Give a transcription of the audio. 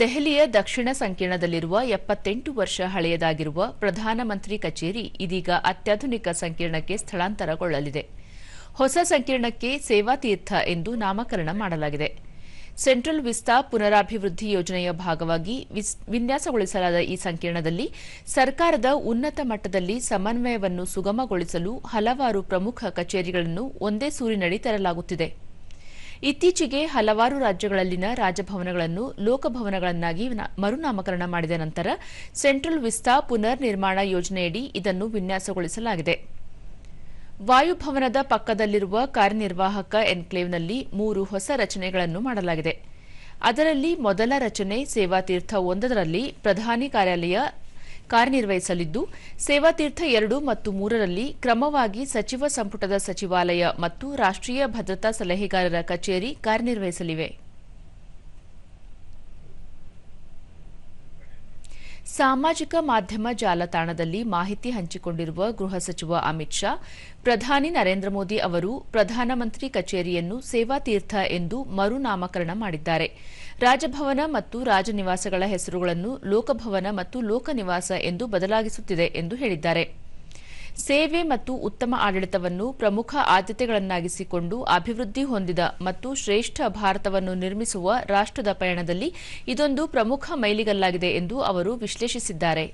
ದೆಹಲಿಯ ದಕ್ಷಿಣ ಸಂಕೀರ್ಣದಲ್ಲಿರುವ ಎಪ್ಪತ್ತೆಂಟು ವರ್ಷ ಹಳೆಯದಾಗಿರುವ ಪ್ರಧಾನಮಂತ್ರಿ ಕಚೇರಿ ಇದೀಗ ಅತ್ಯಾಧುನಿಕ ಸಂಕೀರ್ಣಕ್ಕೆ ಸ್ಥಳಾಂತರಗೊಳ್ಳಲಿದೆ. ಹೊಸ ಸಂಕೀರ್ಣಕ್ಕೆ ಸೇವಾತೀರ್ಥ ಎಂದು ನಾಮಕರಣ ಮಾಡಲಾಗಿದೆ. ಸೆಂಟ್ರಲ್ ವಿಸ್ತಾ ಪುನರಾಭಿವೃದ್ಧಿ ಯೋಜನೆಯ ಭಾಗವಾಗಿ ವಿನ್ಯಾಸಗೊಳಿಸಲಾದ ಈ ಸಂಕೀರ್ಣದಲ್ಲಿ ಸರ್ಕಾರದ ಉನ್ನತ ಮಟ್ಟದಲ್ಲಿ ಸಮನ್ವಯವನ್ನು ಸುಗಮಗೊಳಿಸಲು ಹಲವಾರು ಪ್ರಮುಖ ಕಚೇರಿಗಳನ್ನು ಒಂದೇ ಸೂರಿನಡಿ ತರಲಾಗುತ್ತಿದೆ. ಇತ್ತೀಚೆಗೆ ಹಲವಾರು ರಾಜ್ಯಗಳಲ್ಲಿನ ರಾಜಭವನಗಳನ್ನು ಲೋಕಭವನಗಳನ್ನಾಗಿ ಮರುನಾಮಕರಣ ಮಾಡಿದ ನಂತರ ಸೆಂಟ್ರಲ್ ವಿಸ್ತಾ ಪುನರ್ ನಿರ್ಮಾಣ ಯೋಜನೆಯಡಿ ಇದನ್ನು ವಿನ್ಯಾಸಗೊಳಿಸಲಾಗಿದೆ. ವಾಯುಭವನದ ಪಕ್ಕದಲ್ಲಿರುವ ಕಾರ್ಯನಿರ್ವಾಹಕ ಎನ್ಕ್ಲೇವ್ನಲ್ಲಿ ಮೂರು ಹೊಸ ರಚನೆಗಳನ್ನು ಮಾಡಲಾಗಿದೆ. ಅದರಲ್ಲಿ ಮೊದಲ ರಚನೆ ಸೇವಾತೀರ್ಥ ಒಂದರಲ್ಲಿ ಪ್ರಧಾನಿ ಕಾರ್ಯಾಲಯ ಕಾರ್ಯನಿರ್ವಹಿಸಲಿದ್ದು ಸೇವಾತೀರ್ಥ ಎರಡು ಮತ್ತು ಮೂರರಲ್ಲಿ ಕ್ರಮವಾಗಿ ಸಚಿವ ಸಂಪುಟದ ಸಚಿವಾಲಯ ಮತ್ತು ರಾಷ್ಟ್ರೀಯ ಭದ್ರತಾ ಸಲಹೆಗಾರರ ಕಚೇರಿ ಕಾರ್ಯನಿರ್ವಹಿಸಲಿವೆ. ಸಾಮಾಜಿಕ ಮಾಧ್ಯಮ ಜಾಲತಾಣದಲ್ಲಿ ಮಾಹಿತಿ ಹಂಚಿಕೊಂಡಿರುವ ಗೃಹ ಸಚಿವ ಅಮಿತ್ ಶಾ, ಪ್ರಧಾನಿ ನರೇಂದ್ರ ಮೋದಿ ಅವರು ಪ್ರಧಾನಮಂತ್ರಿ ಕಚೇರಿಯನ್ನು ಸೇವಾತೀರ್ಥ ಎಂದು ಮರುನಾಮಕರಣ ಮಾಡಿದ್ದಾರೆ. ರಾಜಭವನ ಮತ್ತು ರಾಜನಿವಾಸಗಳ ಹೆಸರುಗಳನ್ನು ಲೋಕಭವನ ಮತ್ತು ಲೋಕನಿವಾಸ ಎಂದು ಬದಲಾಗಿಸುತ್ತಿದೆ ಎಂದು ಹೇಳಿದ್ದಾರೆ. ಸೇವೆ ಮತ್ತು ಉತ್ತಮ ಆಡಳಿತವನ್ನು ಪ್ರಮುಖ ಆದ್ಯತೆಗಳನ್ನಾಗಿಸಿಕೊಂಡು ಅಭಿವೃದ್ಧಿ ಹೊಂದಿದ ಮತ್ತು ಶ್ರೇಷ್ಠ ಭಾರತವನ್ನು ನಿರ್ಮಿಸುವ ರಾಷ್ಟ್ರದ ಪಯಣದಲ್ಲಿ ಇದೊಂದು ಪ್ರಮುಖ ಮೈಲಿಗಲ್ಲಾಗಿದೆ ಎಂದು ಅವರು ವಿಶ್ಲೇಷಿಸಿದ್ದಾರೆ.